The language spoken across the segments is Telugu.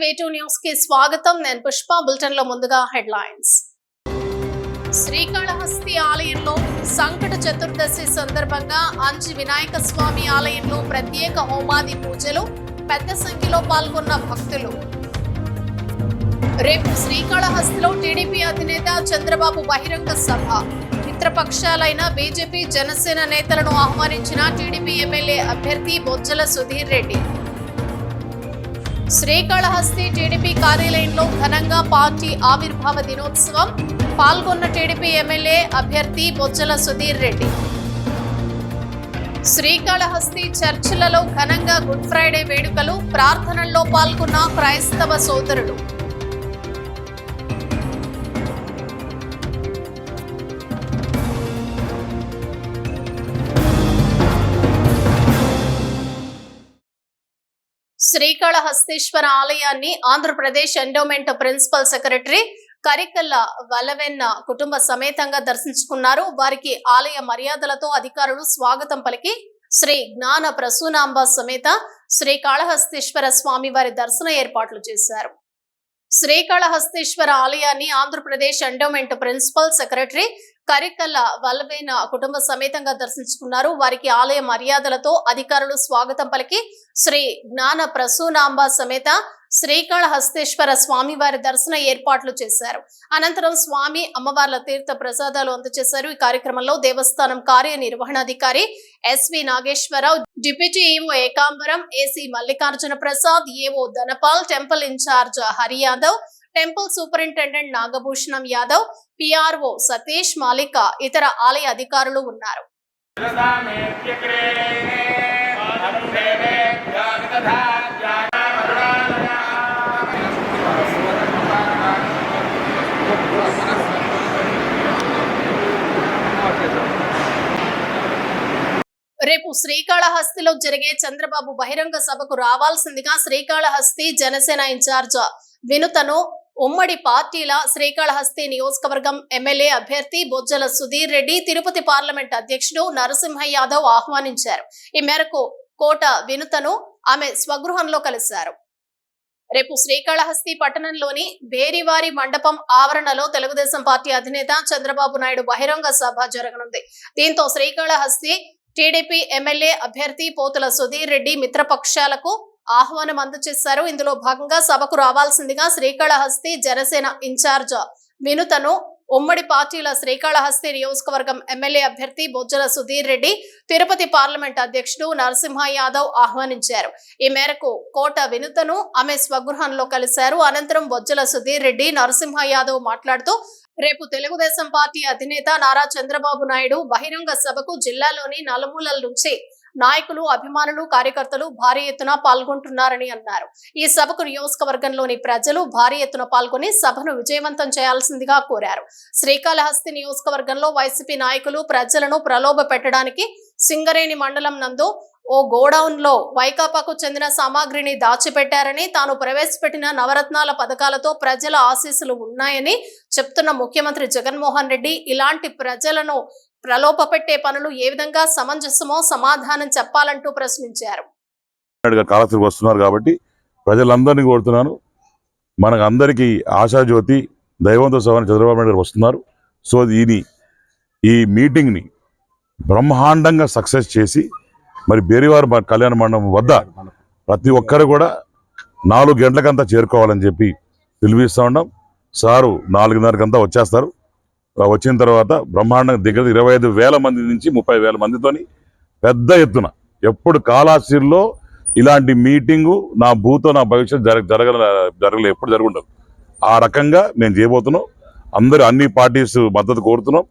వేటూ న్యూస్కి స్వాగతం. నేను పుష్ప. బులెటిన్లో ముందుగా హెడ్లైన్స్. శ్రీకాళహస్తి ఆలయంలో సంకట చతుర్దశి సందర్భంగా అంజి వినాయక స్వామి ఆలయంలో ప్రత్యేక హోమాది పూజలు పెద్ద సంఖ్యలో పాల్గొన్న భక్తులు. రేపు శ్రీకాళహస్తిలో టీడీపీ అధినేత చంద్రబాబు బహిరంగ సభ. మిత్రపక్షాలైన బీజేపీ జనసేన నేతలను ఆహ్వానించిన టీడీపీ ఎమ్మెల్యే అభ్యర్థి బొజ్జల సుధీర్ రెడ్డి. శ్రీకాళహస్తి టీడీపీ కార్యాలయంలో ఘనంగా పార్టీ ఆవిర్భావ దినోత్సవం. పాల్గొన్న టీడీపీ ఎమ్మెల్యే అభ్యర్థి బొజ్జల సుధీర్ రెడ్డి. శ్రీకాళహస్తి చర్చిలలో ఘనంగా గుడ్ ఫ్రైడే వేడుకలు ప్రార్థనల్లో పాల్గొన్న క్రైస్తవ సోదరుడు శ్రీకాళహస్తీశ్వర ఆలయాన్ని Andhra Pradesh endowment principal secretary Karikal Valaven కుటుంబ సమేతంగా దర్శించుకున్నారు. వారికి ఆలయ మర్యాదలతో అధికారులు స్వాగతం పలికి శ్రీ జ్ఞాన ప్రసూనాంబ సమేత శ్రీకాళహస్తీశ్వర స్వామి వారి దర్శన ఏర్పాట్లు చేశారు. శ్రీకాళహస్తీశ్వర ఆలయాన్ని Andhra Pradesh endowment principal secretary Karikal Valaven కుటుంబ సమేతంగా దర్శించుకున్నారు. వారికి ఆలయ మర్యాదలతో అధికారులు స్వాగతం పలికి శ్రీ జ్ఞాన ప్రసూనాంబ సమేత శ్రీకాళహస్తేశ్వర స్వామి వారి దర్శన ఏర్పాట్లు చేశారు. అనంతరం స్వామి అమ్మవార్ల తీర్థ ప్రసాదాలు అందజేశారు. ఈ కార్యక్రమంలో దేవస్థానం కార్యనిర్వహణాధికారి SV Nageswara Rao deputy EO Ekambaram AC Mallikarjuna Prasad AO Dhanapal temple incharge Hari Yadav temple superintendent Nagabhushanam Yadav PRO Satish Malika ఇతర ఆలయ అధికారులు ఉన్నారు. రసామేత్యగ్రే రేపు శ్రీకాళహస్తిలో జరిగే చంద్రబాబు బహిరంగ సభకు రావాల్సిందిగా శ్రీకాళహస్తి జనసేన ఇన్ఛార్జ్ వినుతను ఉమ్మడి పార్టీల శ్రీకాళహస్తి నియోజకవర్గం ఎమ్మెల్యే అభ్యర్థి బొజ్జల సుధీర్ రెడ్డి తిరుపతి పార్లమెంట్ అధ్యక్షుడు నరసింహ యాదవ్ ఆహ్వానించారు. ఈ మేరకు కోట వినుతను ఆమె స్వగృహంలో కలిశారు. రేపు శ్రీకాళహస్తి పట్టణంలోని బేరివారి మండపం ఆవరణలో తెలుగుదేశం పార్టీ అధినేత చంద్రబాబు నాయుడు బహిరంగ సభ జరగనుంది. దీంతో శ్రీకాళహస్తి టీడీపీ ఎమ్మెల్యే అభ్యర్థి పోతుల సుధీర్ రెడ్డి మిత్రపక్షాలకు ఆహ్వానం అందజేశారు. ఇందులో భాగంగా సభకు రావాల్సిందిగా శ్రీకాళహస్తి జనసేన ఇన్ఛార్జ్ వినుతను ఉమ్మడి పార్టీల శ్రీకాళహస్తి నియోజకవర్గం ఎమ్మెల్యే అభ్యర్థి బొజ్జల సుధీర్ రెడ్డి తిరుపతి పార్లమెంట్ అధ్యక్షుడు నరసింహ యాదవ్ ఆహ్వానించారు. ఈ మేరకు కోట వినుతను ఆమె స్వగృహంలో కలిశారు. అనంతరం బొజ్జల సుధీర్ రెడ్డి నరసింహ యాదవ్ మాట్లాడుతూ రేపు తెలుగుదేశం పార్టీ అధినేత నారా చంద్రబాబు నాయుడు బహిరంగ సభకు జిల్లాలోని నలుమూలల నుంచి నాయకులు అభిమానులు కార్యకర్తలు భారీ ఎత్తున పాల్గొంటున్నారని అన్నారు. ఈ సభకు నియోజకవర్గంలోని ప్రజలు భారీ ఎత్తున పాల్గొని సభను విజయవంతం చేయాల్సిందిగా కోరారు. శ్రీకాళహస్తి నియోజకవర్గంలో వైసీపీ నాయకులు ప్రజలను ప్రలోభ పెట్టడానికి సింగరేణి మండలం నందు ఓ గోడౌన్లో వైకాపాకు చెందిన సామాగ్రిని దాచిపెట్టారని తాను ప్రవేశపెట్టిన నవరత్నాల పథకాలతో ప్రజల ఆశీస్సులు ఉన్నాయని చెప్తున్న ముఖ్యమంత్రి జగన్మోహన్ రెడ్డి ఇలాంటి ప్రజలను ప్రలోభపెట్టే పనులు ఏ విధంగా సమంజసమో సమాధానం చెప్పాలంటూ ప్రశ్నించారు. నాయుడు వస్తున్నారు కాబట్టి ప్రజలందరినీ కోరుతున్నాను. మనకు అందరికీ ఆశాజ్యోతి దైవంతో సవాని చంద్రబాబు నాయుడు గారు వస్తున్నారు. సో దీని ఈ మీటింగ్ని బ్రహ్మాండంగా సక్సెస్ చేసి మరి బేరివారు కళ్యాణ మండపం వద్ద ప్రతి ఒక్కరు కూడా నాలుగు గంటలకంతా చేరుకోవాలని చెప్పి పిలిపిస్తూ ఉన్నాం. సారు నాలుగున్నరకంతా వచ్చేస్తారు. వచ్చిన తర్వాత బ్రహ్మాండంగా దగ్గర ఇరవై ఐదు వేల మంది నుంచి ముప్పై వేల మందితోని పెద్ద ఎత్తున ఎప్పుడు కాలాసిరిలో ఇలాంటి మీటింగు నా భూతో నా భవిష్యత్తు జరగ జరగ జరగలే ఎప్పుడు జరుగుండదు. ఆ రకంగా మేము చేయబోతున్నాం. అందరూ అన్ని పార్టీస్ మద్దతు కోరుతున్నాం.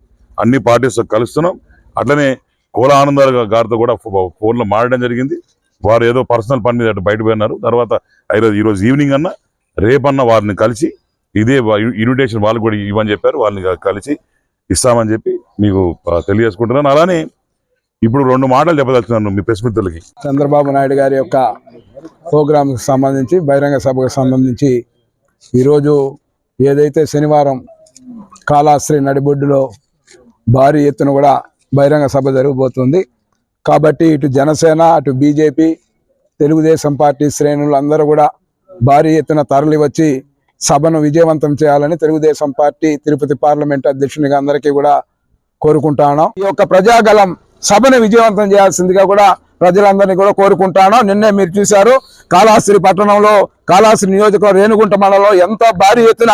అన్ని పార్టీస్ కలుస్తున్నాం. అట్లనే కోల ఆనందాలు గారితో కూడా ఫోన్లో మాట్లాడడం జరిగింది. వారు ఏదో పర్సనల్ పని మీద అటు బయట పోయినారు. తర్వాత ఈరోజు ఈరోజు ఈవినింగ్ అన్న రేపన్న వారిని కలిసి ఇదే ఇన్విటేషన్ వాళ్ళు కూడా ఇవ్వని చెప్పారు. వాళ్ళని కలిసి ఇస్తామని చెప్పి మీకు తెలియజేసుకుంటున్నాను. అలానే ఇప్పుడు రెండు మాటలు చెప్పదలుచున్నాను మీ ప్రెస్ మిత్రులకి. చంద్రబాబు నాయుడు గారి యొక్క ప్రోగ్రాంకి సంబంధించి బహిరంగ సభకు సంబంధించి ఈరోజు ఏదైతే శనివారం కాళాశ్రీ నడిబొడ్డులో భారీ ఎత్తున కూడా బహిరంగ సభ జరగబోతుంది. కాబట్టి ఇటు జనసేన అటు బీజేపీ తెలుగుదేశం పార్టీ శ్రేణులు అందరూ కూడా భారీ ఎత్తున తరలి వచ్చి సభను విజయవంతం చేయాలని తెలుగుదేశం పార్టీ తిరుపతి పార్లమెంట్ అధ్యక్షునిగా అందరికీ కూడా కోరుకుంటాను ఈ యొక్క ప్రజాగలం సభను విజయవంతం చేయాల్సిందిగా కూడా ప్రజలందరినీ కూడా కోరుకుంటాను నిన్నే మీరు చూశారు కాళాస్త్రి పట్టణంలో కాళాస్త్రి నియోజకవర్గం రేణుగుంట మండలంలో ఎంత భారీ ఎత్తున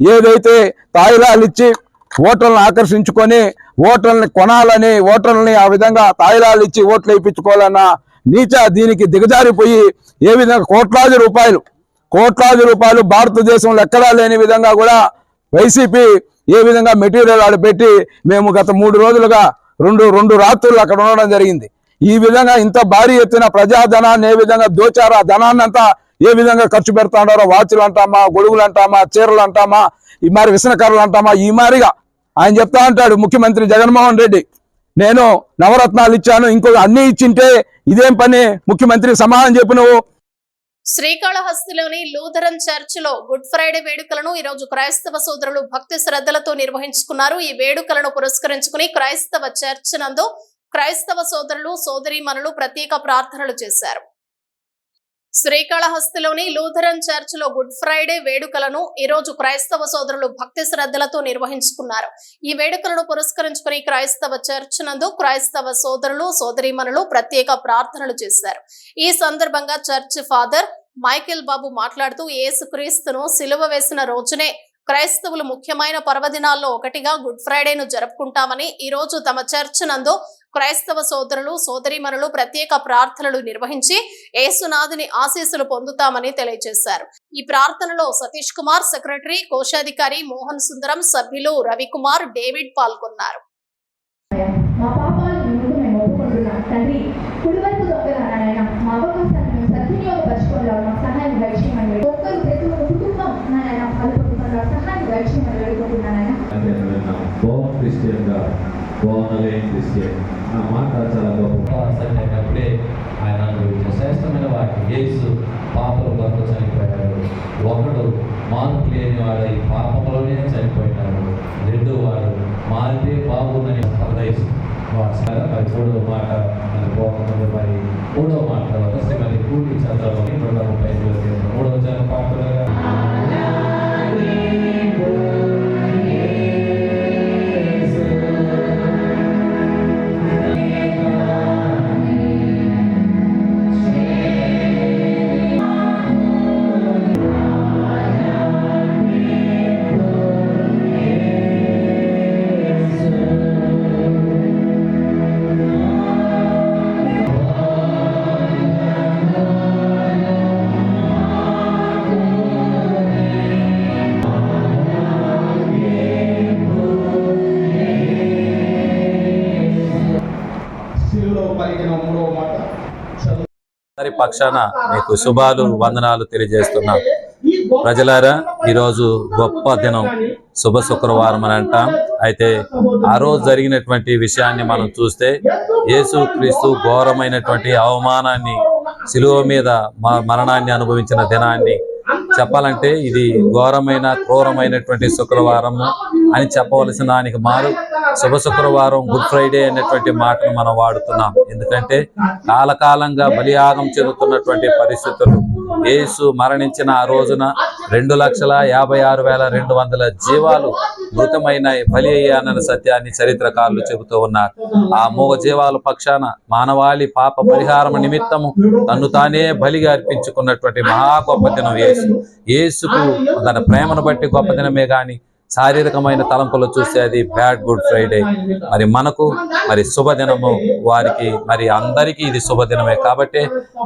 ఏదైతే తాయిలాలు ఇచ్చి ఓటర్లను ఆకర్షించుకొని ఓటర్లని కొనాలని ఓటర్లని ఆ విధంగా తాయిలాలు ఇచ్చి ఓట్లు వేయించుకోవాలన్న నీచ దీనికి దిగజారిపోయి ఏ విధంగా కోట్లాది రూపాయలు కోట్లాది రూపాయలు భారతదేశంలో ఎక్కడా లేని విధంగా కూడా వైసీపీ ఏ విధంగా మెటీరియల్ ఆడ పెట్టి మేము గత మూడు రోజులుగా రెండు రెండు రాత్రులు అక్కడ ఉండడం జరిగింది. ఈ విధంగా ఇంత భారీ ఎత్తున ప్రజాధనాన్ని ఏ విధంగా దోచారో ఆ ధనాన్ని అంతా ఏ విధంగా ఖర్చు పెడతాడారో వాచ్లు అంటామా గొడుగులు అంటామా చీరలు అంటామా ఈ మరి విసనకర్రలు అంటామా? ఈ మారిగా ఆయన చెప్తా అంటాడు ముఖ్యమంత్రి జగన్మోహన్ రెడ్డి. నేను నవరత్నాలు ఇచ్చాను ఇంకో అన్ని ఇచ్చింటే ఇదేం పని? ముఖ్యమంత్రి సమాధానం చెప్పు నువ్వు. శ్రీకాళహస్తిలోని లూథరన్ చర్చ్లో గుడ్ ఫ్రైడే వేడుకలను ఈ రోజు క్రైస్తవ సోదరులు భక్తి శ్రద్ధలతో నిర్వహించుకున్నారు. ఈ వేడుకలను పురస్కరించుకుని క్రైస్తవ చర్చ్ నందు క్రైస్తవ సోదరులు సోదరీమణులు ప్రత్యేక ప్రార్థనలు చేశారు. శ్రీకాళహస్తిలోని లూథరన్ చర్చ్లో గుడ్ ఫ్రైడే వేడుకలను ఈ రోజు క్రైస్తవ సోదరులు భక్తి శ్రద్ధలతో నిర్వహించుకున్నారు. ఈ వేడుకలను పురస్కరించుకుని క్రైస్తవ చర్చ్ నందు క్రైస్తవ సోదరులు సోదరీమణులు ప్రత్యేక ప్రార్థనలు చేశారు. ఈ సందర్భంగా చర్చ్ ఫాదర్ మైకేల్ బాబు మాట్లాడుతూ ఏసుక్రీస్తును సిలువ వేసిన రోజునే క్రైస్తవులు ముఖ్యమైన పర్వదినాల్లో ఒకటిగా గుడ్ ఫ్రైడేను జరుపుకుంటామని ఈ రోజు తమ చర్చ్ నందు క్రైస్తవ సోదరులు సోదరిమణులు ప్రత్యేక ప్రార్థనలు నిర్వహించి ఏసునాథుని ఆశీస్సులు పొందుతామని తెలియజేశారు. ఈ ప్రార్థనలో సతీష్ కుమార్ సెక్రటరీ కోశాధికారి మోహన్ సుందరం సభ్యులు రవికుమార్ డేవిడ్ పాల్గొన్నారు. బోర్న్ అగైన్ ఆ మాట చాలా గొప్ప. అప్పుడే ఆయన అనుభవించిన శ్రేష్టమైన వాటి యేసు పాపల కొరకు చనిపోయాడు. ఒకడు మార్పు లేని వాడు ఈ పాపంలోనే చనిపోయినాడు. రెండో వాడు మారితే బాగుందని పరదేశం మరి మూడో మాట మరి పోకముందు మరి. మూడో మాట తర్వాత మరి కూలి చంద్రబాబు రెండు ముప్పై మూడో జన పాపలుగా మూడవ మాట చదువు అందరి పక్షాన మీకు శుభాలు వందనాలు తెలియజేస్తున్నాం. ప్రజలారా ఈరోజు గొప్ప దినం. శుభ శుక్రవారం అని అంటాం. అయితే ఆ రోజు జరిగినటువంటి విషయాన్ని మనం చూస్తే యేసు క్రీస్తు ఘోరమైనటువంటి అవమానాన్ని శిలువ మీద మ- మరణాన్ని అనుభవించిన దినాన్ని చెప్పాలంటే ఇది ఘోరమైన క్రూరమైనటువంటి శుక్రవారం అని చెప్పవలసిన దానికి మారు. శుభ శుక్రవారం గుడ్ ఫ్రైడే అనేటువంటి మాటను మనం వాడుతున్నాం. ఎందుకంటే కాలకాలంగా బలియాగం చెందుతున్నటువంటి పరిస్థితులు. యేసు మరణించిన ఆ రోజున రెండు లక్షల యాభై ఆరు వేల రెండు వందల జీవాలు మృతమైన బలి అయ్యానన్న సత్యాన్ని చరిత్రకారులు చెబుతూ ఉన్నారు. ఆ మూగ జీవాల పక్షాన మానవాళి పాప పరిహారం నిమిత్తము తన్ను తానే బలిగా అర్పించుకున్నటువంటి మహా గొప్ప దినం యేసు. యేసుకు తన ప్రేమను బట్టి గొప్ప దినమే కానీ శారీరకమైన తలంపులు చూస్తే అది బ్యాడ్ గుడ్ ఫ్రైడే మరి మనకు మరి శుభదినము వారికి మరి అందరికీ ఇది శుభదినమే. కాబట్టి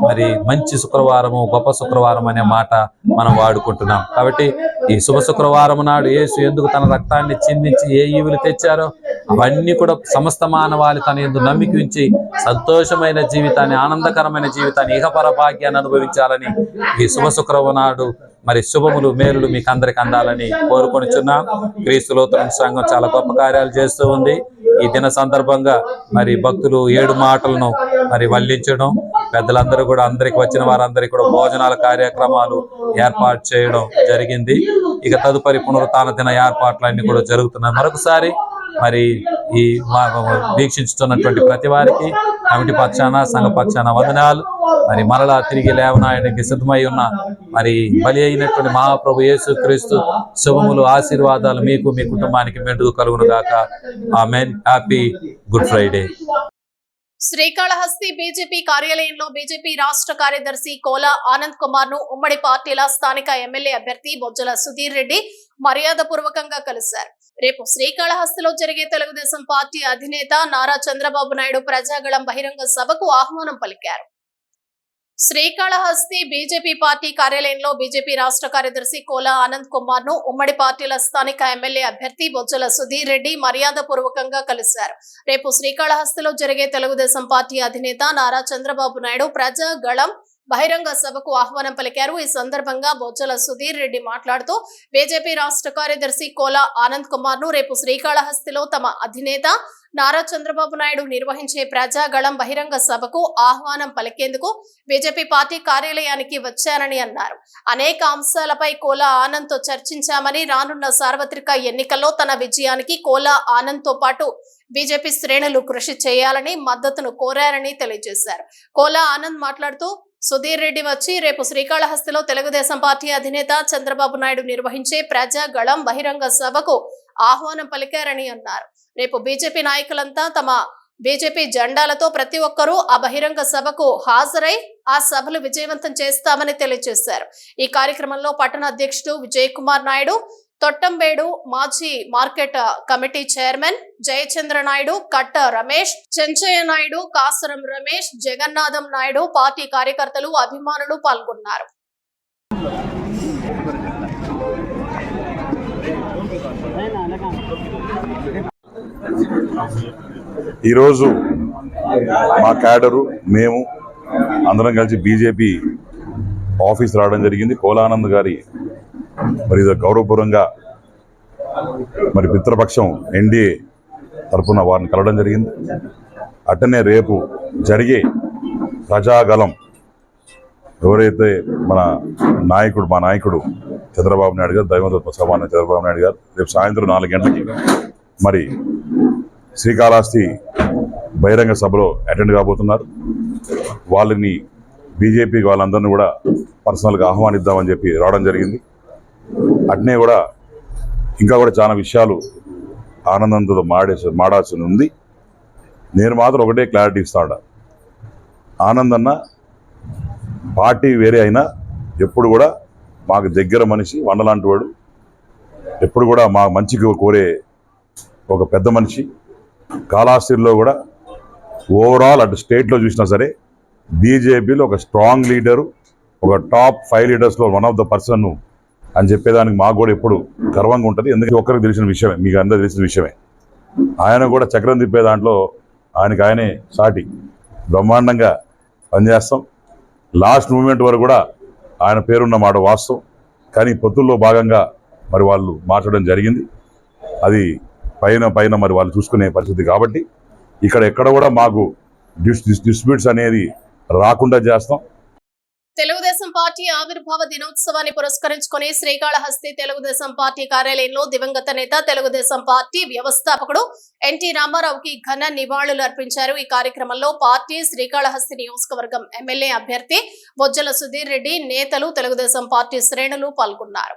మరి మంచి శుక్రవారము గొప్ప శుక్రవారం అనే మాట మనం వాడుకుంటున్నాం. కాబట్టి ఈ శుభ శుక్రవారం నాడు యేసు ఎందుకు తన రక్తాన్ని చిందించి ఏ ఈవులు తెచ్చారో అవన్నీ కూడా సమస్త మానవాళి తన ఎందు నమ్మిక ఉంచి సంతోషమైన జీవితాన్ని ఆనందకరమైన జీవితాన్ని ఇహపర భాగ్యాన్ని అనుభవించాలని ఈ శుభ శుక్రవారం నాడు మరి శుభములు మేలులు మీకు అందరికి అందాలని కోరుకొనిచున్నాం. క్రీస్తు లోతుల సంఘం చాలా గొప్ప కార్యాలు చేస్తూ ఉంది. ఈ దిన సందర్భంగా మరి భక్తులు ఏడు మాటలను మరి వల్లించడం పెద్దలందరూ కూడా అందరికి వచ్చిన వారందరికీ కూడా భోజనాల కార్యక్రమాలు ఏర్పాటు చేయడం జరిగింది. ఇక తదుపరి పునరుత్న దిన ఏర్పాట్లన్నీ కూడా జరుగుతున్నాయి. మరొకసారి మరి ఈ మా- వీక్షించుతున్నటువంటి ప్రతి వారికి కమిటీ పక్షాన సంఘ పక్షాన వందనాలు. మరి మరలా తిరిగి లేవనాయడానికి సిద్ధమై ఉన్న. మరి బలి అయినటువంటి మహాప్రభు యేసు క్రీస్తు శుభములు ఆశీర్వాదాలు మీకు మీ కుటుంబానికి మెండుగు కలుగును గాక. Men happy good Friday. Srikalahasti BJP కార్యాలయంలో బీజేపీ రాష్ట్ర కార్యదర్శి కోలా ఆనంద్ కుమార్ను ఉమ్మడి పార్టీల స్థానిక ఎమ్మెల్యే అభ్యర్థి బొజ్జల సుధీర్ రెడ్డి మర్యాద పూర్వకంగా కలిశారు. రేపు శ్రీకాళహస్తిలో జరిగే తెలుగుదేశం పార్టీ అధినేత నారా చంద్రబాబు నాయుడు ప్రజాగళం బహిరంగ సభకు ఆహ్వానం పలికారు. శ్రీకాళహస్తి బీజేపీ పార్టీ కార్యాలయంలో బీజేపీ రాష్ట్ర కార్యదర్శి కోలా ఆనంద్ కుమార్ను ఉమ్మడి పార్టీల స్థానిక ఎమ్మెల్యే అభ్యర్థి బొజ్జల సుధీర్ రెడ్డి మర్యాద పూర్వకంగా కలిశారు. రేపు శ్రీకాళహస్తిలో జరిగే తెలుగుదేశం పార్టీ అధినేత నారా చంద్రబాబు నాయుడు ప్రజా గళం బహిరంగ సభకు ఆహ్వానం పలికారు. ఈ సందర్భంగా బొజ్జల సుధీర్ రెడ్డి మాట్లాడుతూ బీజేపీ రాష్ట్ర కార్యదర్శి కోలా ఆనంద్ కుమార్ను రేపు శ్రీకాళహస్తిలో తమ అధినేత నారా చంద్రబాబు నాయుడు నిర్వహించే ప్రజాగళం బహిరంగ సభకు ఆహ్వానం పలికేందుకు బీజేపీ పార్టీ కార్యాలయానికి వచ్చారని అన్నారు. అనేక అంశాలపై కోలా ఆనంద్తో చర్చించామని రానున్న సార్వత్రిక ఎన్నికల్లో తన విజయానికి కోలా ఆనంద్తో పాటు బీజేపీ శ్రేణులు కృషి చేయాలని మద్దతును కోరారని తెలియజేశారు. కోలా ఆనంద్ మాట్లాడుతూ సుధీర్ రెడ్డి వచ్చి రేపు శ్రీకాళహస్తిలో తెలుగుదేశం పార్టీ అధినేత చంద్రబాబు నాయుడు నిర్వహించే ప్రజాగళం బహిరంగ సభకు ఆహ్వానం పలికారని అన్నారు. రేపు బీజేపీ నాయకులంతా తమ బీజేపీ జెండాలతో ప్రతి ఒక్కరూ ఆ బహిరంగ సభకు హాజరై ఆ సభలు విజయవంతం చేస్తామని తెలియజేశారు. ఈ కార్యక్రమంలో పట్టణ అధ్యక్షుడు విజయ్ కుమార్ నాయుడు తొట్టంబేడు మాజీ market committee chairman Jayachandra Naidu Katta Ramesh Chenchaiah Naidu Kasaram Ramesh Jagannatham Naidu party కార్యకర్తలు అభిమానులు పాల్గొన్నారు. ఈరోజు మా క్యాడరు మేము అందరం కలిసి బీజేపీ ఆఫీస్ రావడం జరిగింది. కోలానంద్ గారి మరి ఇది గౌరవపూర్వంగా మరి మిత్రపక్షం ఎన్డీఏ తరఫున వారిని కలవడం జరిగింది. అట్టనే రేపు జరిగే ప్రజాగలం ఎవరైతే మన నాయకుడు మా నాయకుడు చంద్రబాబు నాయుడు గారు దైవంతో సమాన చంద్రబాబు నాయుడు గారు రేపు సాయంత్రం నాలుగు గంటలకి మరి శ్రీకాళహస్తి బహిరంగ సభలో అటెండ్ కాబోతున్నారు. వాళ్ళని బీజేపీ వాళ్ళందరినీ కూడా పర్సనల్గా ఆహ్వానిద్దామని చెప్పి రావడం జరిగింది. అట్నే కూడా ఇంకా కూడా చాలా విషయాలు ఆనందంతో మాడే మాడాల్సి ఉంది నేను మాత్రం ఒకటే క్లారిటీ ఇస్తాడా ఆనందన్న పార్టీ వేరే అయినా ఎప్పుడు కూడా మాకు దగ్గర మనిషి వండలాంటి వాడు. ఎప్పుడు కూడా మా మంచికి కోరే ఒక పెద్ద మనిషి. కాళాస్తిలో కూడా ఓవరాల్ అటు స్టేట్లో చూసినా సరే బీజేపీలో ఒక స్ట్రాంగ్ లీడరు ఒక టాప్ ఫైవ్ లీడర్స్లో వన్ ఆఫ్ ద పర్సన్ అని చెప్పేదానికి మాకు కూడా ఎప్పుడు గర్వంగా ఉంటుంది. ఎందుకంటే ఒక్కరికి తెలిసిన విషయమే మీకు అందరూ తెలిసిన విషయమే. ఆయన కూడా చక్రం తిప్పే దాంట్లో ఆయనకి ఆయనే సాటి. బ్రహ్మాండంగా పనిచేస్తాం. లాస్ట్ మూమెంట్ వరకు కూడా ఆయన పేరున్న మాట వాస్తవం. కానీ పొత్తుల్లో భాగంగా మరి వాళ్ళు మార్చడం జరిగింది. అది పైన పైన మరి వాళ్ళు చూసుకునే పరిస్థితి కాబట్టి ఇక్కడ ఎక్కడ కూడా మాకు డిస్ డిస్ట్రిబ్యూట్స్ అనేది రాకుండా చేస్తాం. తెలుగుదేశం పార్టీ ఆవిర్భావ దినోత్సవాన్ని పురస్కరించుకొని శ్రీకాళహస్తి తెలుగుదేశం పార్టీ కార్యాలయంలో దివంగత నేత తెలుగుదేశం పార్టీ వ్యవస్థాపకుడు ఎన్టీ రామారావుకి ఘన నివాళులు అర్పించారు. ఈ కార్యక్రమంలో పార్టీ శ్రీకాళహస్తి నియోజకవర్గం ఎమ్మెల్యే అభ్యర్థి బొజ్జల సుధీర్ రెడ్డి నేతలు తెలుగుదేశం పార్టీ శ్రేణులు పాల్గొన్నారు.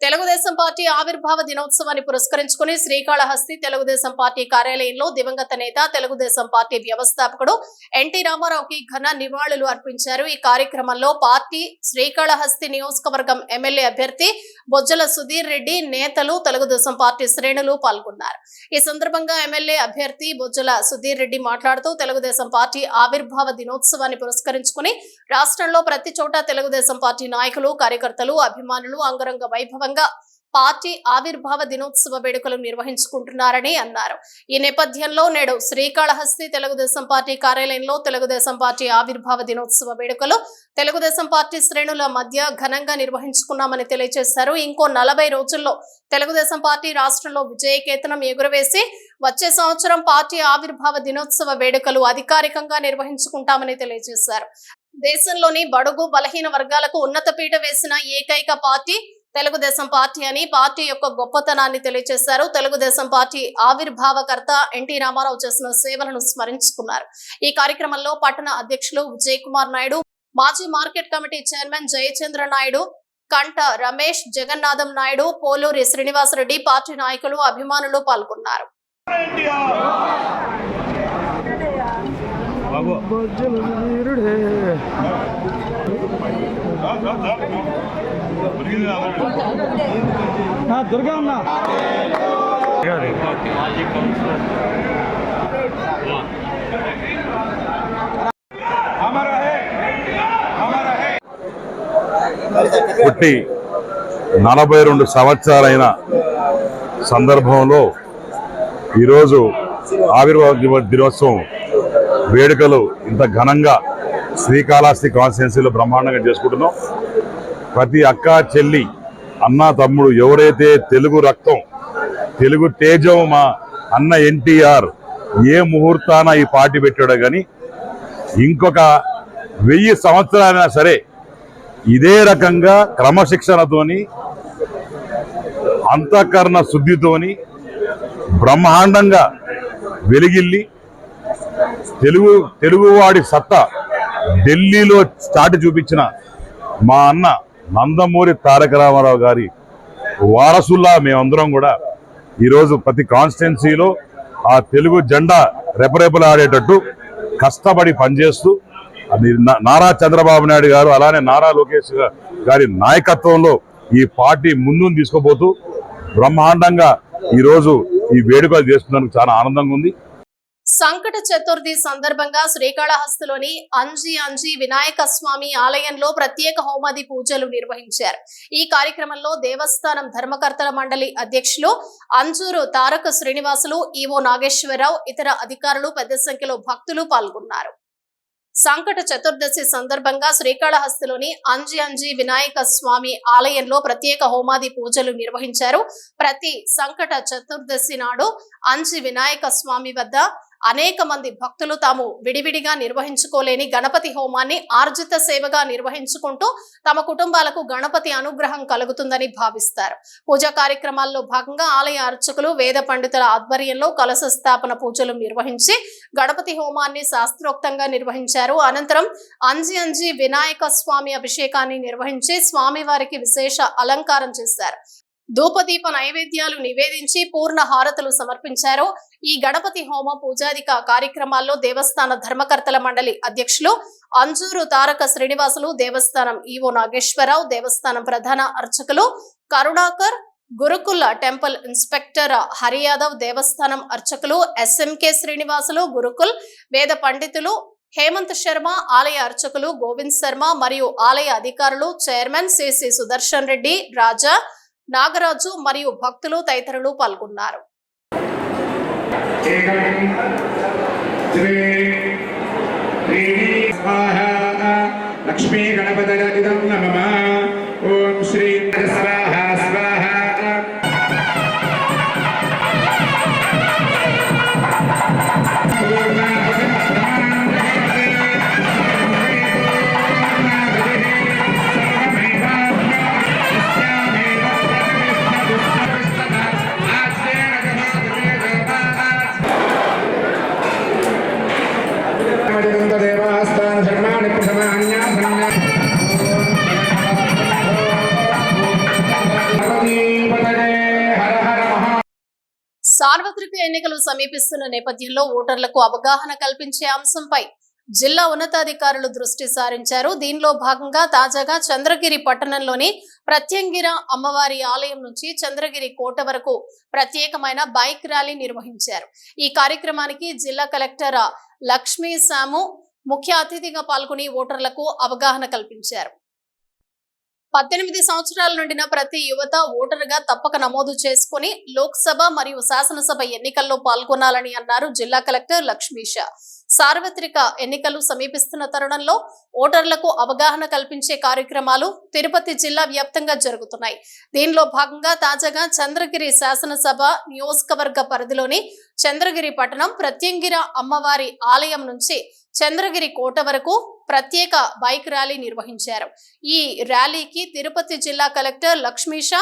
తెలుగుదేశం పార్టీ ఆవిర్భావ దినోత్సవాన్ని పురస్కరించుకుని శ్రీకాళహస్తి తెలుగుదేశం పార్టీ కార్యాలయంలో దివంగత నేత తెలుగుదేశం పార్టీ వ్యవస్థాపకుడు ఎన్టీ రామారావుకి ఘన నివాళులు అర్పించారు. ఈ కార్యక్రమంలో పార్టీ శ్రీకాళహస్తి నియోజకవర్గం ఎమ్మెల్యే అభ్యర్థి బొజ్జల సుధీర్ రెడ్డి నేతలు తెలుగుదేశం పార్టీ శ్రేణులు పాల్గొన్నారు. ఈ సందర్భంగా ఎమ్మెల్యే అభ్యర్థి బొజ్జల సుధీర్ రెడ్డి మాట్లాడుతూ తెలుగుదేశం పార్టీ ఆవిర్భావ దినోత్సవాన్ని పురస్కరించుకుని రాష్ట్రంలో ప్రతి చోట తెలుగుదేశం పార్టీ నాయకులు కార్యకర్తలు అభిమానులు అంగరంగ వైభవం సందర్భంగా పార్టీ ఆవిర్భావ దినోత్సవ వేడుకలు నిర్వహించుకుంటున్నారని అన్నారు. ఈ నేపథ్యంలో నేడు శ్రీకాళహస్తి తెలుగుదేశం పార్టీ కార్యాలయంలో తెలుగుదేశం పార్టీ ఆవిర్భావ దినోత్సవ వేడుకలు తెలుగుదేశం పార్టీ శ్రేణుల మధ్య ఘనంగా నిర్వహించుకున్నామని తెలియజేశారు. ఇంకో నలభై రోజుల్లో తెలుగుదేశం పార్టీ రాష్ట్రంలో విజయకేతనం ఎగురవేసి వచ్చే సంవత్సరం పార్టీ ఆవిర్భావ దినోత్సవ వేడుకలు అధికారికంగా నిర్వహించుకుంటామని తెలియజేశారు. దేశంలోని బడుగు బలహీన వర్గాలకు ఉన్నత పీట వేసిన ఏకైక పార్టీ తెలుగుదేశం పార్టీ అని పార్టీ యొక్క గొప్పతనాన్ని తెలియజేశారు తెలుగుదేశం పార్టీ ఆవిర్భావకర్త ఎన్టీ రామారావు చేసిన సేవలను స్మరించుకున్నారు. ఈ కార్యక్రమంలో పట్టణ అధ్యక్షులు విజయ్ కుమార్ నాయుడు మాజీ market committee chairman Jayachandra Naidu Kanta Ramesh Jagannatham Naidu Poluri Srinivasa Reddy party నాయకులు అభిమానులు పాల్గొన్నారు. దుర్గా ఉన్నా పుట్టి నలభై రెండు సంవత్సరాలైన సందర్భంలో ఈరోజు ఆవిర్భావ దివ- దినోత్సవం వేడుకలు ఇంత ఘనంగా శ్రీకాళహస్తి కాన్స్టిట్యున్సీలో బ్రహ్మాండంగా చేసుకుంటున్నాం. ప్రతి అక్క చెల్లి అన్న తమ్ముడు ఎవరైతే తెలుగు రక్తం తెలుగు తేజం మా అన్న ఎన్టీఆర్ ఏ ముహూర్తాన ఈ పార్టీ పెట్టాడో కానీ ఇంకొక వెయ్యి సంవత్సరాలైనా సరే ఇదే రకంగా క్రమశిక్షణతోని అంతఃకరణ శుద్ధితోని బ్రహ్మాండంగా వెలిగిల్లి తెలుగు తెలుగువాడి సత్తా ఢిల్లీలో చాటి చూపించిన మా అన్న నందమూరి తారక రామారావు గారి వారసుల్లా మేమందరం కూడా ఈరోజు ప్రతి కాన్స్టిట్యున్సీలో ఆ తెలుగు జెండా రెపరెపలాడేటట్టు కష్టపడి పనిచేస్తూ నారా చంద్రబాబు నాయుడు గారు అలానే నారా లోకేష్ గారి నాయకత్వంలో ఈ పార్టీ ముందుని తీసుకుపోతూ బ్రహ్మాండంగా ఈరోజు ఈ వేడుకలు చేస్తున్నందుకు చాలా ఆనందంగా ఉంది. సంకట చతుర్థి సందర్భంగా శ్రీకాళహస్తిలోని అంజి అంజి వినాయక స్వామి ఆలయంలో ప్రత్యేక హోమాది పూజలు నిర్వహించారు. ఈ కార్యక్రమంలో దేవస్థానం ధర్మకర్తల మండలి అధ్యక్షులు అంజూరు తారక శ్రీనివాసులు ఈవో నాగేశ్వరరావు ఇతర అధికారులు పెద్ద సంఖ్యలో భక్తులు పాల్గొన్నారు. సంకట చతుర్దశి సందర్భంగా శ్రీకాళహస్తిలోని అంజి అంజి వినాయక స్వామి ఆలయంలో ప్రత్యేక హోమాది పూజలు నిర్వహించారు. ప్రతి సంకట చతుర్దశి నాడు అంజి వినాయక స్వామి వద్ద అనేక మంది భక్తులు తాము విడివిడిగా నిర్వహించుకోలేని గణపతి హోమాన్ని ఆర్జిత సేవగా నిర్వహించుకుంటూ తమ కుటుంబాలకు గణపతి అనుగ్రహం కలుగుతుందని భావిస్తారు. పూజా కార్యక్రమాల్లో భాగంగా ఆలయ అర్చకులు వేద పండితుల ఆధ్వర్యంలో కలశ స్థాపన పూజలు నిర్వహించి గణపతి హోమాన్ని శాస్త్రోక్తంగా నిర్వహించారు. అనంతరం అంజి అంజి వినాయక స్వామి అభిషేకాన్ని నిర్వహించి స్వామివారికి విశేష అలంకారం చేశారు. ధూపదీప నైవేద్యాలు నివేదించి పూర్ణ హారతులు సమర్పించారు. ఈ గణపతి హోమ పూజాదిక కార్యక్రమాల్లో దేవస్థాన ధర్మకర్తల మండలి అధ్యక్షులు అంజూరు తారక శ్రీనివాసులు దేవస్థానం ఈవో నాగేశ్వరరావు దేవస్థానం ప్రధాన అర్చకులు కరుణాకర్ గురుకుల టెంపుల్ ఇన్స్పెక్టర్ హరియాదవ్ దేవస్థానం అర్చకులు ఎస్ఎంకే శ్రీనివాసులు గురుకుల్ వేద పండితులు హేమంత్ శర్మ ఆలయ అర్చకులు గోవింద్ శర్మ మరియు ఆలయ అధికారులు చైర్మన్ సిసి సుదర్శన్ రెడ్డి రాజా నాగరాజు మరియు భక్తులు తదితరులు పాల్గొన్నారు లక్ష్మీ గణపతి ఓం శ్రీ ఎన్నికలు సమీపిస్తున్న నేపథ్యంలో ఓటర్లకు అవగాహన కల్పించే అంశంపై జిల్లా ఉన్నతాధికారులు దృష్టి సారించారు. దీనిలో భాగంగా తాజాగా చంద్రగిరి పట్టణంలోని ప్రత్యంగిర అమ్మవారి ఆలయం నుంచి చంద్రగిరి కోట వరకు ప్రత్యేకమైన బైక్ ర్యాలీ నిర్వహించారు. ఈ కార్యక్రమానికి జిల్లా కలెక్టర్ లక్ష్మీ సాము ముఖ్య అతిథిగా పాల్గొని ఓటర్లకు అవగాహన కల్పించారు. పద్దెనిమిది సంవత్సరాల నుండిన ప్రతి యువత ఓటరుగా తప్పక నమోదు చేసుకుని లోక్సభ మరియు శాసనసభ ఎన్నికల్లో పాల్గొనాలని అన్నారు జిల్లా కలెక్టర్ లక్ష్మీష సార్వత్రిక ఎన్నికలు సమీపిస్తున్న తరుణంలో ఓటర్లకు అవగాహన కల్పించే కార్యక్రమాలు తిరుపతి జిల్లా వ్యాప్తంగా జరుగుతున్నాయి. దీనిలో భాగంగా తాజాగా చంద్రగిరి శాసనసభ నియోజకవర్గ పరిధిలోని చంద్రగిరి పట్టణం ప్రత్యంగిర అమ్మవారి ఆలయం నుంచి చంద్రగిరి కోట వరకు ప్రత్యేక బైక్ ర్యాలీ నిర్వహించారు. ఈ ర్యాలీకి తిరుపతి జిల్లా కలెక్టర్ లక్ష్మీష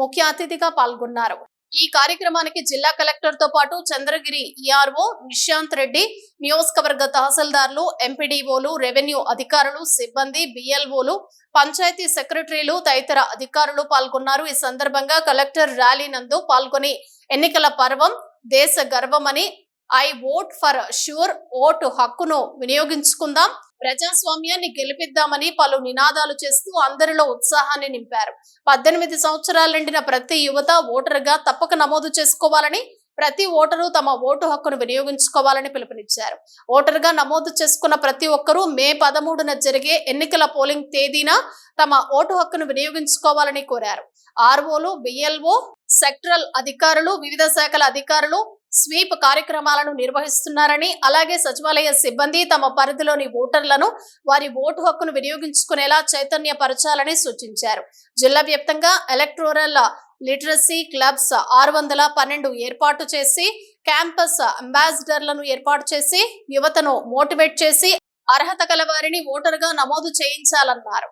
ముఖ్య అతిథిగా పాల్గొన్నారు. ఈ కార్యక్రమానికి జిల్లా కలెక్టర్తో పాటు చంద్రగిరి ఈఆర్ఓ నిశాంత్ రెడ్డి నియోజకవర్గ తహసీల్దార్లు ఎంపీడీఓలు రెవెన్యూ అధికారులు సిబ్బంది బిఎల్ఓలు పంచాయతీ సెక్రటరీలు తదితర అధికారులు పాల్గొన్నారు. ఈ సందర్భంగా కలెక్టర్ ర్యాలీ నందు పాల్గొని ఎన్నికల పర్వం దేశ గర్వమని I vote for sure vote హక్కును వినియోగించుకుందాం ప్రజాస్వామ్యాన్ని గెలిపిద్దామని పలు నినాదాలు చేస్తూ అందరిలో ఉత్సాహాన్ని నింపారు. పద్దెనిమిది సంవత్సరాలు నిండిన ప్రతి యువత ఓటరుగా తప్పక నమోదు చేసుకోవాలని ప్రతి ఓటరు తమ ఓటు హక్కును వినియోగించుకోవాలని పిలుపునిచ్చారు. ఓటరుగా నమోదు చేసుకున్న ప్రతి ఒక్కరూ మే పదమూడున జరిగే ఎన్నికల పోలింగ్ తేదీన తమ ఓటు హక్కును వినియోగించుకోవాలని కోరారు. ఆర్ఓలు బిఎల్ఓ సెక్టరల్ అధికారులు వివిధ శాఖల అధికారులు స్వీప్ కార్యక్రమాలను నిర్వహిస్తున్నారని అలాగే సచివాలయ సిబ్బంది తమ పరిధిలోని ఓటర్లను వారి ఓటు హక్కును వినియోగించుకునేలా చైతన్యపరచాలని సూచించారు. జిల్లా వ్యాప్తంగా ఎలక్ట్రోరల్ లిటరసీ క్లబ్స్ ఆరు వందల పన్నెండు ఏర్పాటు చేసి క్యాంపస్ అంబాసిడర్లను ఏర్పాటు చేసి యువతను మోటివేట్ చేసి అర్హత కల వారిని ఓటరుగా నమోదు చేయించాలన్నారు.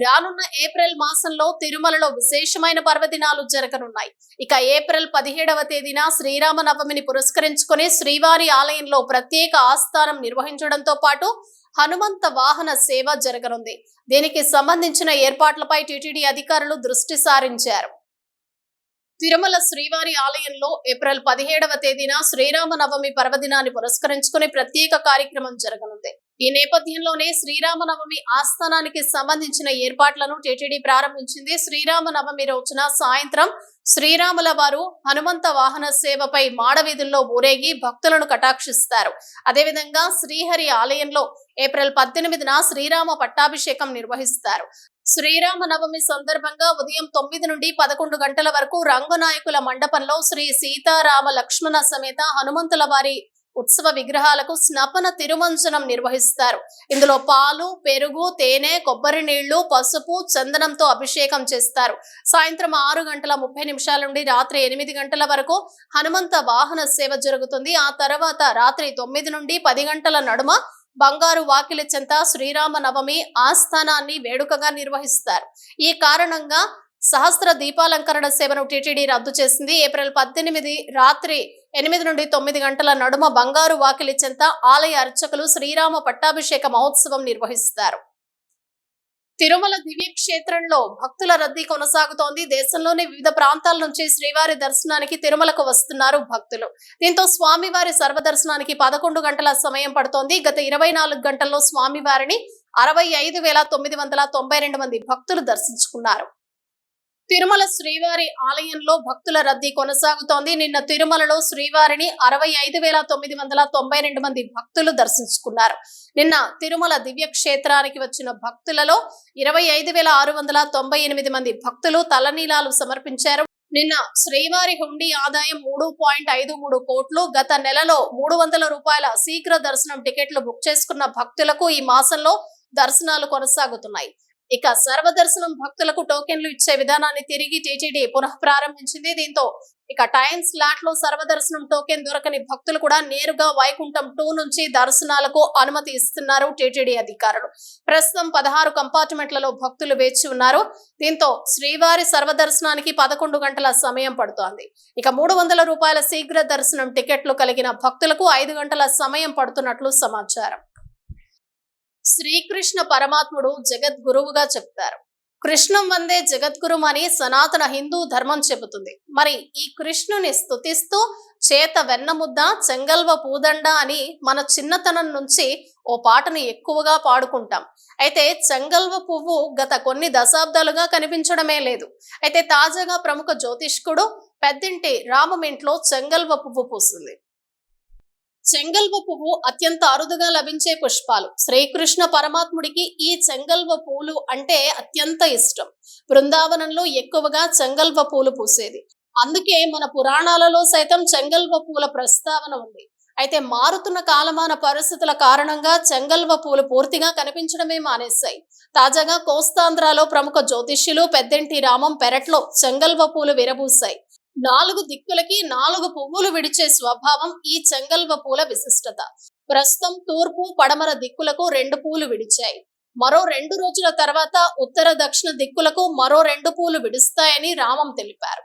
రానున్న ఏప్రిల్ మాసంలో తిరుమలలో విశేషమైన పర్వదినాలు జరగనున్నాయి. ఇక ఏప్రిల్ పదిహేడవ తేదీన శ్రీరామ నవమిని పురస్కరించుకుని శ్రీవారి ఆలయంలో ప్రత్యేక ఆస్థానం నిర్వహించడంతో పాటు హనుమంత వాహన సేవ జరగనుంది. దీనికి సంబంధించిన ఏర్పాట్లపై టీటీడీ అధికారులు దృష్టి సారించారు. తిరుమల శ్రీవారి ఆలయంలో ఏప్రిల్ పదిహేడవ తేదీన శ్రీరామ నవమి పర్వదినాన్ని పురస్కరించుకుని ప్రత్యేక కార్యక్రమం జరగనుంది. ఈ నేపథ్యంలోనే శ్రీరామ నవమి ఆస్థానానికి సంబంధించిన ఏర్పాట్లను టిటిడి ప్రారంభించింది. శ్రీరామ నవమి రోజున సాయంత్రం శ్రీరాముల వారు హనుమంత వాహన సేవపై మాడవీధుల్లో ఊరేగి భక్తులను కటాక్షిస్తారు. అదేవిధంగా శ్రీహరి ఆలయంలో ఏప్రిల్ పద్దెనిమిదిన శ్రీరామ పట్టాభిషేకం నిర్వహిస్తారు. శ్రీరామ నవమి సందర్భంగా ఉదయం తొమ్మిది నుండి పదకొండు గంటల వరకు రంగనాయకుల మండపంలో శ్రీ సీతారామ లక్ష్మణ సమేత హనుమంతుల వారి ఉత్సవ విగ్రహాలకు స్నపన తిరుమంజనం నిర్వహిస్తారు. ఇందులో పాలు పెరుగు తేనె కొబ్బరి నీళ్ళు పసుపు చందనంతో అభిషేకం చేస్తారు. సాయంత్రం ఆరు గంటల ముప్పై నిమిషాల నుండి రాత్రి ఎనిమిది గంటల వరకు హనుమంత వాహన సేవ జరుగుతుంది. ఆ తర్వాత రాత్రి తొమ్మిది నుండి పది గంటల నడుమ బంగారు వాకిలి చెంత శ్రీరామ నవమి ఆస్థానాన్ని వేడుకగా నిర్వహిస్తారు. ఈ కారణంగా సహస్ర దీపాలంకరణ సేవను టీటీడీ రద్దు చేసింది. ఏప్రిల్ పద్దెనిమిది రాత్రి ఎనిమిది నుండి తొమ్మిది గంటల నడుమ బంగారు వాకిలి చెంత ఆలయ అర్చకులు శ్రీరామ పట్టాభిషేక మహోత్సవం నిర్వహిస్తారు. తిరుమల దివ్య క్షేత్రంలో భక్తుల రద్దీ కొనసాగుతోంది. దేశంలోని వివిధ ప్రాంతాల నుంచి శ్రీవారి దర్శనానికి తిరుమలకు వస్తున్నారు భక్తులు. దీంతో స్వామివారి సర్వదర్శనానికి పదకొండు గంటల సమయం పడుతోంది. గత ఇరవై నాలుగు గంటల్లో స్వామివారిని అరవై ఐదు వేల తొమ్మిది వందల తొంభై రెండు మంది భక్తులు దర్శించుకున్నారు. తిరుమల శ్రీవారి ఆలయంలో భక్తుల రద్దీ కొనసాగుతోంది. నిన్న తిరుమలలో శ్రీవారిని అరవై ఐదు వేల తొమ్మిది వందల తొంభై రెండు మంది భక్తులు దర్శించుకున్నారు. నిన్న తిరుమల దివ్య క్షేత్రానికి వచ్చిన భక్తులలో ఇరవై ఐదు వేల ఆరు వందల తొంభై ఎనిమిది మంది భక్తులు తలనీలాలు సమర్పించారు. నిన్న శ్రీవారి హుండీ ఆదాయం మూడు పాయింట్ ఐదు మూడు కోట్లు. గత నెలలో మూడు వందల రూపాయల శీఘ్ర దర్శనం టికెట్లు బుక్ చేసుకున్న భక్తులకు ఈ మాసంలో దర్శనాలు కొనసాగుతున్నాయి. ఇక సర్వదర్శనం భక్తులకు టోకెన్లు ఇచ్చే విధానాన్ని తిరిగి టీటీడీ పునః ప్రారంభించింది. దీంతో ఇక టైం స్లాట్లో సర్వదర్శనం టోకెన్ దొరకని భక్తులు కూడా నేరుగా వైకుంఠం టూ నుంచి దర్శనాలకు అనుమతి ఇస్తున్నారు టీటీడీ అధికారులు. ప్రస్తుతం పదహారు కంపార్ట్మెంట్లలో భక్తులు వేచి ఉన్నారు. దీంతో శ్రీవారి సర్వదర్శనానికి పదకొండు గంటల సమయం పడుతోంది. ఇక మూడు వందల రూపాయల శీఘ్ర దర్శనం టికెట్లు కలిగిన భక్తులకు ఐదు గంటల సమయం పడుతున్నట్లు సమాచారం. శ్రీకృష్ణ పరమాత్ముడు జగద్గురువుగా చెప్తారు. కృష్ణం వందే జగద్గురుం అని సనాతన హిందూ ధర్మం చెబుతుంది. మరి ఈ కృష్ణుని స్థుతిస్తూ చేత వెన్నముద్ద చెంగల్వ పూదండ అని మన చిన్నతనం నుంచి ఓ పాటను ఎక్కువగా పాడుకుంటాం. అయితే చెంగల్వ పువ్వు గత కొన్ని దశాబ్దాలుగా కనిపించడమే లేదు. అయితే తాజాగా ప్రముఖ జ్యోతిష్కుడు పెద్దింటి రామం ఇంట్లో చెంగల్వ పువ్వు పూసింది. చెంగల్వ పువ్వు అత్యంత అరుదుగా లభించే పుష్పాలు. శ్రీకృష్ణ పరమాత్ముడికి ఈ చెంగల్వ పూలు అంటే అత్యంత ఇష్టం. బృందావనంలో ఎక్కువగా చెంగల్వ పూలు పూసేది. అందుకే మన పురాణాలలో సైతం చెంగల్వ పూల ప్రస్తావన ఉంది. అయితే మారుతున్న కాలమాన పరిస్థితుల కారణంగా చెంగల్వ పూలు పూర్తిగా కనిపించడమే మానేశాయి. తాజాగా కోస్తాంధ్రలో ప్రముఖ జ్యోతిష్యులు పెద్దంటి రామం పెరట్లో చెంగల్వ పూలు విరబూశాయి. నాలుగు దిక్కులకి నాలుగు పువ్వులు విడిచే స్వభావం ఈ చెంగల్వ పూల విశిష్టత. ప్రస్తుతం తూర్పు పడమర దిక్కులకు రెండు పూలు విడిచాయి. మరో రెండు రోజుల తర్వాత ఉత్తర దక్షిణ దిక్కులకు మరో రెండు పూలు విడుస్తాయని రామం తెలిపారు.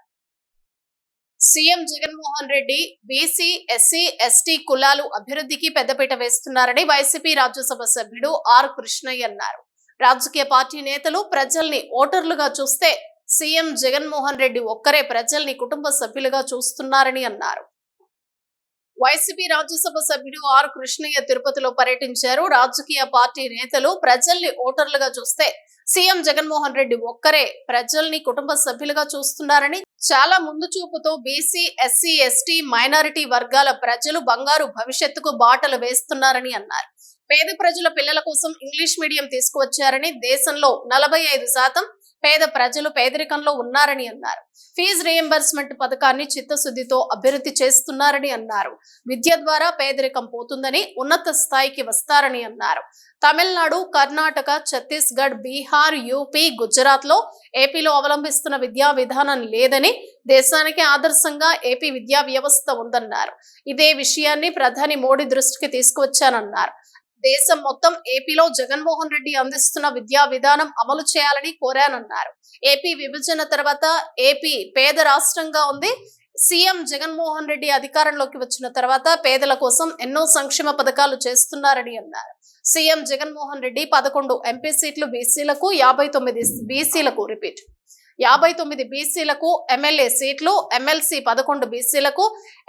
CM Jaganmohan Reddy BC SC ST కులాలు అభివృద్ధికి పెద్దపీట వేస్తున్నారని వైసీపీ రాజ్యసభ సభ్యుడు ఆర్ కృష్ణయ్య అన్నారు. రాజకీయ పార్టీ నేతలు ప్రజల్ని ఓటర్లుగా చూస్తే సీఎం జగన్మోహన్ రెడ్డి ఒక్కరే ప్రజల్ని కుటుంబ సభ్యులుగా చూస్తున్నారని అన్నారు. వైసీపీ రాజ్యసభ సభ్యుడు ఆర్ కృష్ణయ్య తిరుపతిలో పర్యటించారు. రాజకీయ పార్టీ నేతలు ప్రజల్ని ఓటర్లుగా చూస్తే సీఎం జగన్మోహన్ రెడ్డి ఒక్కరే ప్రజల్ని కుటుంబ సభ్యులుగా చూస్తున్నారని చాలా ముందు చూపుతో బీసీ ఎస్సీ ఎస్టీ మైనారిటీ వర్గాల ప్రజలు బంగారు భవిష్యత్తుకు బాటలు వేస్తున్నారని అన్నారు. పేద ప్రజల పిల్లల కోసం ఇంగ్లీష్ మీడియం తీసుకువచ్చారని దేశంలో నలభై ఐదు శాతం పేద ప్రజలు పేదరికంలో ఉన్నారని అన్నారు. ఫీజు రియంబర్స్మెంట్ పథకాన్ని చిత్తశుద్ధితో అభివృద్ధి చేస్తున్నారని అన్నారు. విద్య ద్వారా పేదరికం పోతుందని ఉన్నత స్థాయికి వస్తారని అన్నారు. తమిళనాడు కర్ణాటక ఛత్తీస్గఢ్ బీహార్ యూపీ గుజరాత్లో ఏపీలో అవలంబిస్తున్న విద్యా విధానం లేదని దేశానికి ఆదర్శంగా ఏపీ విద్యా వ్యవస్థ ఉందన్నారు. ఇదే విషయాన్ని ప్రధాని మోడీ దృష్టికి తీసుకువచ్చానన్నారు. దేశం మొత్తం ఏపీలో జగన్మోహన్ రెడ్డి అందిస్తున్న విద్యా విధానం అమలు చేయాలని కోరానన్నారు. ఏపీ విభజన తర్వాత ఏపీ పేద రాష్ట్రంగా ఉంది. సీఎం జగన్మోహన్ రెడ్డి అధికారంలోకి వచ్చిన తర్వాత పేదల కోసం ఎన్నో సంక్షేమ పథకాలు చేస్తున్నారని అన్నారు. సీఎం జగన్మోహన్ రెడ్డి పదకొండు ఎంపీ సీట్లు బీసీలకు యాభై తొమ్మిది బీసీలకు రిపీట్ యాభై తొమ్మిది బీసీలకు ఎమ్మెల్యే సీట్లు ఎమ్మెల్సీ పదకొండు బీసీలకు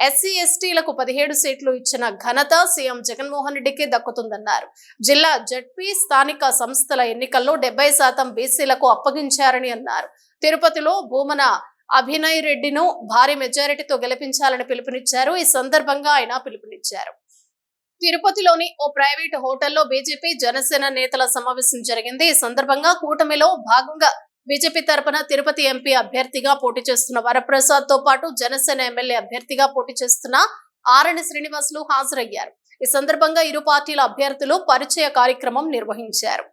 ఎస్సీ ఎస్టీలకు పదిహేడు సీట్లు ఇచ్చిన ఘనత సీఎం జగన్మోహన్ రెడ్డికి దక్కుతుందన్నారు. జిల్లా జడ్పీ స్థానిక సంస్థల ఎన్నికల్లో డెబ్బై శాతం బీసీలకు అప్పగించారని అన్నారు. తిరుపతిలో భూమన అభినయ్ రెడ్డిను భారీ మెజారిటీతో గెలిపించాలని పిలుపునిచ్చారు. ఈ సందర్భంగా ఆయన పిలుపునిచ్చారు. తిరుపతిలోని ఓ ప్రైవేట్ హోటల్లో బీజేపీ జనసేన నేతల సమావేశం జరిగింది. ఈ సందర్భంగా కూటమిలో భాగంగా బీజేపీ తరపున తిరుపతి ఎంపీ అభ్యర్థిగా పోటీ చేస్తున్న వరప్రసాద్తో పాటు జనసేన ఎమ్మెల్యే అభ్యర్థిగా పోటీ చేస్తున్న ఆరణి శ్రీనివాసులు హాజరయ్యారు. ఈ సందర్భంగా ఇరు పార్టీల అభ్యర్థులు పరిచయ కార్యక్రమం నిర్వహించారు.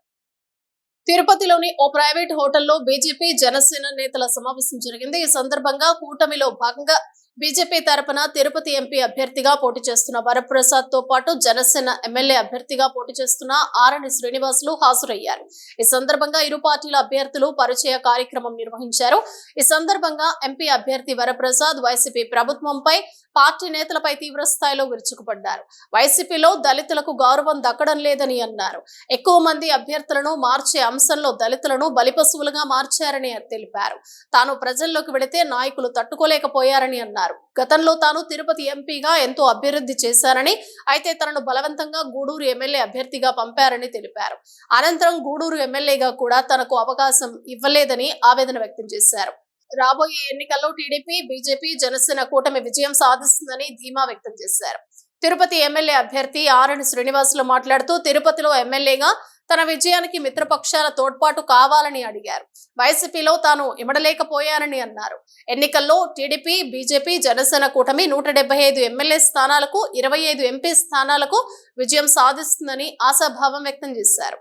తిరుపతిలోని ఓ ప్రైవేట్ హోటల్లో బీజేపీ జనసేన నేతల సమావేశం జరిగింది. ఈ సందర్భంగా కూటమిలో భాగంగా బీజేపీ తరపున తిరుపతి ఎంపీ అభ్యర్థిగా పోటీ చేస్తున్న వరప్రసాద్తో పాటు జనసేన ఎమ్మెల్యే అభ్యర్థిగా పోటీ చేస్తున్న ఆరణి శ్రీనివాసులు హాజరయ్యారు. ఈ సందర్భంగా ఇరు పార్టీల అభ్యర్థులు పరిచయ కార్యక్రమం నిర్వహించారు. ఈ సందర్భంగా ఎంపీ అభ్యర్థి వరప్రసాద్ వైసీపీ ప్రభుత్వంపై పార్టీ నేతలపై తీవ్ర స్థాయిలో విరుచుకుపడ్డారు. వైసీపీలో దళితులకు గౌరవం దక్కడం లేదని అన్నారు. ఎక్కువ మంది అభ్యర్థులను మార్చే అంశంలో దళితులను బలిపశువులుగా మార్చారని తెలిపారు. తాను ప్రజల్లోకి వెళితే నాయకులు తట్టుకోలేకపోయారని అన్నారు. గతంలో తాను తిరుపతి ఎంపీగా ఎంతో అభివృద్ధి చేశారని అయితే తనను బలవంతంగా గూడూరు ఎమ్మెల్యే అభ్యర్థిగా పంపారని తెలిపారు. అనంతరం గూడూరు ఎమ్మెల్యేగా కూడా తనకు అవకాశం ఇవ్వలేదని ఆవేదన వ్యక్తం చేశారు. రాబోయే ఎన్నికల్లో టీడీపీ బీజేపీ జనసేన కూటమి విజయం సాధిస్తుందని ధీమా వ్యక్తం చేశారు. తిరుపతి ఎమ్మెల్యే అభ్యర్థి ఆర్ఎన్ శ్రీనివాసులు మాట్లాడుతూ తిరుపతిలో ఎమ్మెల్యేగా తన విజయానికి మిత్రపక్షాల తోడ్పాటు కావాలని అడిగారు. వైసీపీలో తాను ఇమడలేకపోయానని అన్నారు. ఎన్నికల్లో టీడీపీ బీజేపీ జనసేన కూటమి నూట డెబ్బై ఐదు ఎమ్మెల్యే స్థానాలకు ఇరవై ఐదు ఎంపీ స్థానాలకు విజయం సాధిస్తుందని ఆశాభావం వ్యక్తం చేశారు.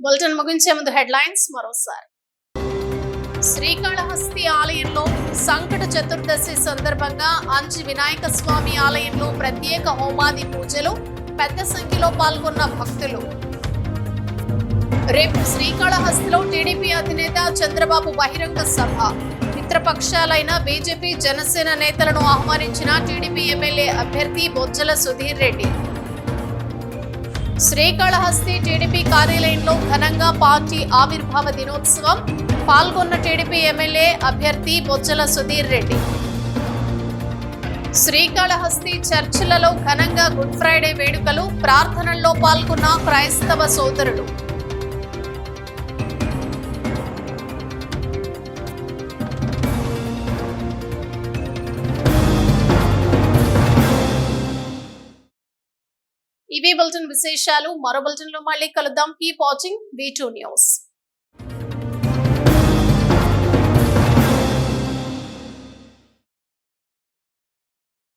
బులెటిన్ ముగించే ముందు హెడ్లైన్స్ మరోసారి. శ్రీకాళహస్తి ఆలయంలో సంకట చతుర్దశి సందర్భంగా అంజి వినాయక స్వామి ఆలయంలో ప్రత్యేక హోమాది పూజలు పెద్ద సంఖ్యలో పాల్గొన్న భక్తులు. రేపు శ్రీకాళహస్తిలో టీడీపీ అధినేత చంద్రబాబు బహిరంగ సభ. మిత్రపక్షాలైన బీజేపీ జనసేన నేతలను ఆహ్వానించిన టీడీపీ ఎమ్మెల్యే అభ్యర్థి బొజ్జల సుధీర్ రెడ్డి. శ్రీకాళహస్తి టీడీపీ కార్యాలయంలో ఘనంగా పార్టీ ఆవిర్భావ దినోత్సవం పాల్గొన్న టీడీపీ ఎమ్మెల్యే అభ్యర్థి బొజ్జల సుధీర్ రెడ్డి. శ్రీకాళహస్తి చర్చిలలో ఘనంగా గుడ్ ఫ్రైడే వేడుకలు ప్రార్థనల్లో పాల్గొన్న క్రైస్తవ సోదరులు బులెటిన్ విశేషాలు మరో బులెటిన్లో మళ్ళీ కలుద్దాం. Keep watching B two news.